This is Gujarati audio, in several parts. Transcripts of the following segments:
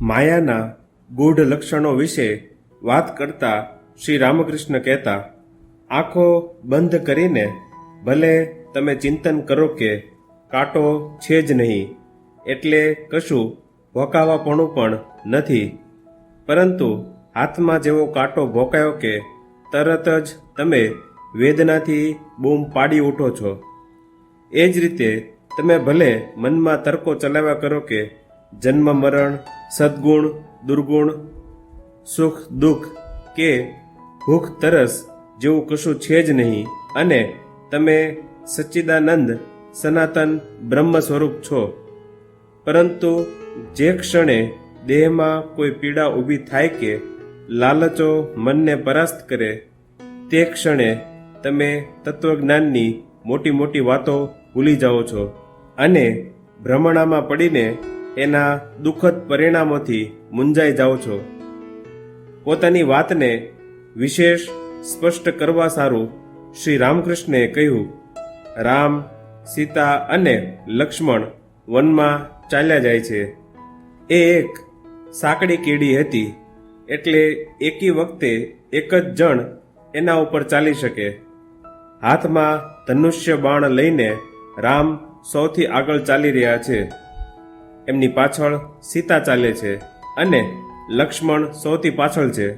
માયાના ગૂઢ લક્ષણો વિશે વાત કરતા શ્રી રામકૃષ્ણ કહેતા, આંખો બંધ કરીને ભલે તમે ચિંતન કરો કે કાંટો છે જ નહીં, એટલે કશું ભોકાવાપણું પણ નથી. પરંતુ હાથમાં જેવો કાંટો ભોકાયો કે તરત જ તમે વેદનાથી બૂમ પાડી ઉઠો છો. એ જ રીતે તમે ભલે મનમાં તર્કો ચલાવ્યા કરો કે જન્મ મરણ સદગુણ, દુર્ગુણ, સુખ, દુઃખ કે ભૂખ, તરસ જેવું કશું છે જ નહીં. અને તમે સચ્ચિદાનંદ, સનાતન, બ્રહ્મ સ્વરૂપ છો. પરંતુ જે ક્ષણે દેહમાં કોઈ પીડા ઊભી થાય કે લાલચો મનને પરાસ્ત કરે, તે ક્ષણે તમે તત્વજ્ઞાનની મોટી મોટી વાતો ભૂલી જાઓ છો. અને ભ્રમણામાં પડીને એના દુઃખદ પરિણામોથી મૂંઝાઈ જાઓ છો. પોતાની વાતને વિશેષ સ્પષ્ટ કરવા સારું શ્રી રામકૃષ્ણે કહ્યું, રામ, સીતા અને લક્ષ્મણ વનમાં ચાલ્યા જાય છે. એ એક સાંકડી કીડી હતી, એટલે એકી વખતે એક જ જણ એના ઉપર ચાલી શકે. હાથમાં ધનુષ્ય બાણ લઈને રામ સૌથી આગળ ચાલી રહ્યા છે. એમની પાછળ સીતા ચાલે છે અને લક્ષ્મણ સૌથી પાછળ છે.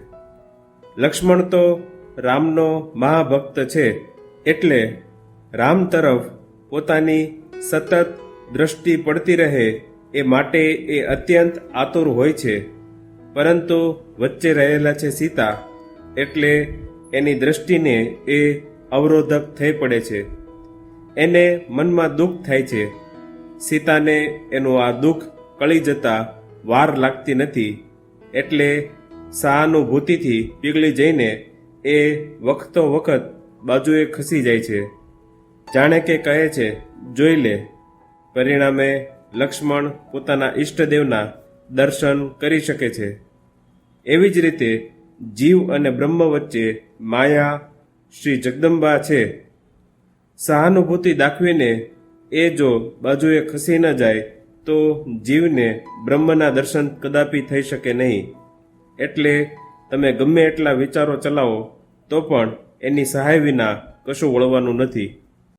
લક્ષ્મણ તો રામનો મહાભક્ત છે એટલે રામ તરફ પોતાની સતત દ્રષ્ટિ પડતી રહે એ માટે એ અત્યંત આતુર હોય છે. પરંતુ વચ્ચે રહેલા છે સીતા એટલે એની દ્રષ્ટિને એ અવરોધક થઈ પડે છે. એને મનમાં દુઃખ થાય છે. સીતાને એનું આ દુઃખ કળી જતા વાર લાગતી નથી, એટલે સહાનુભૂતિથી પીગળી જઈને એ વખતો વખત બાજુએ ખસી જાય છે. જાણે કે કહે છે, જોઈ લે, પરિણામે લક્ષ્મણ પોતાના ઈષ્ટદેવના દર્શન કરી શકે છે. એવી જ રીતે જીવ અને બ્રહ્મ વચ્ચે માયા શ્રી જગદંબા છે. સહાનુભૂતિ દાખવીને એ જો બાજુએ ખસી ન જાય, તો જીવને બ્રહ્મના દર્શન કદાપી થઈ શકે નહીં. એટલે તમે ગમે એટલા વિચારો ચલાવો, તો પણ એની સહાય વિના કશું વળવાનું નથી.